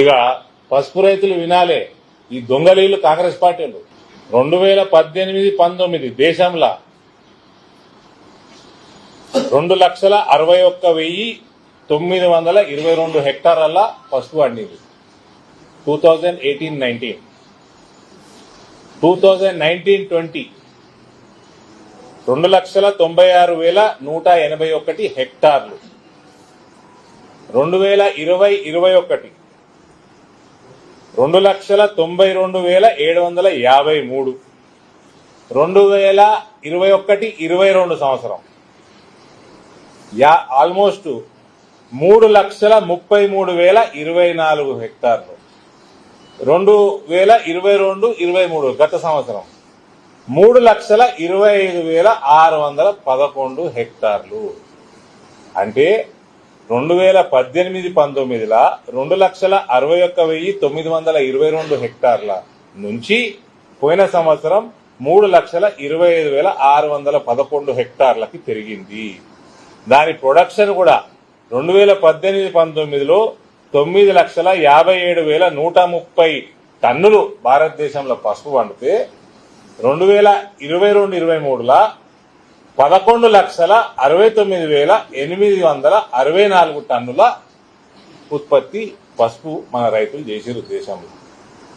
ఇక పసుపు రైతులు వినాలే. ఈ దొంగలీలు కాంగ్రెస్ పార్టీలు. రెండు వేల పద్దెనిమిది పంతొమ్మిది దేశంలో రెండు లక్షల అరవై ఒక్క వెయ్యి తొమ్మిది వందల ఇరవై రెండు హెక్టార్ల పసుపు పండింది. Two thousand eighteen nineteen. Two thousand nineteen twenty. రెండు లక్షల తొంభై ఆరు వేల నూట ఎనభై ఒకటి హెక్టార్లు. రెండు వేల ఇరవై ఇరవై ఒకటి. రెండు లక్షల తొంభై రెండు వేల ఏడు వందల యాభై మూడు. రెండు వేల ఇరవై ఒకటి ఇరవై రెండు సంవత్సరం. యా ఆల్మోస్ట్ మూడు లక్షల ముప్పై మూడు వేల ఇరవై నాలుగు హెక్టార్లు. రెండు వేల ఇరవై రెండు ఇరవై మూడు గత సంవత్సరం. మూడు లక్షల ఇరవై ఐదు వేల ఆరు వందల పదకొండు హెక్టార్లు. అంటే రెండు వేల పద్దెనిమిది పంతొమ్మిదిల రెండు లక్షల అరవై ఒక్క వెయ్యి తొమ్మిది వందల ఇరవై రెండు హెక్టార్ల నుంచి పోయిన సంవత్సరం మూడు లక్షల ఇరవై ఐదు వేల ఆరు వందల పదకొండు హెక్టార్లకి పెరిగింది. దాని ప్రొడక్షన్ కూడా రెండు వేల పద్దెనిమిది పంతొమ్మిదిలో తొమ్మిది లక్షల యాభై ఏడు వేల నూట ముప్పై టన్నులు భారతదేశంలో పసుపు పండితే రెండు వేల ఇరవై రెండు ఇరవై మూడులో పదకొండు లక్షల అరవై తొమ్మిది వేల ఎనిమిది వందల అరవై నాలుగు టన్నుల ఉత్పత్తి పసుపు మన రైతులు చేసిరు దేశంలో.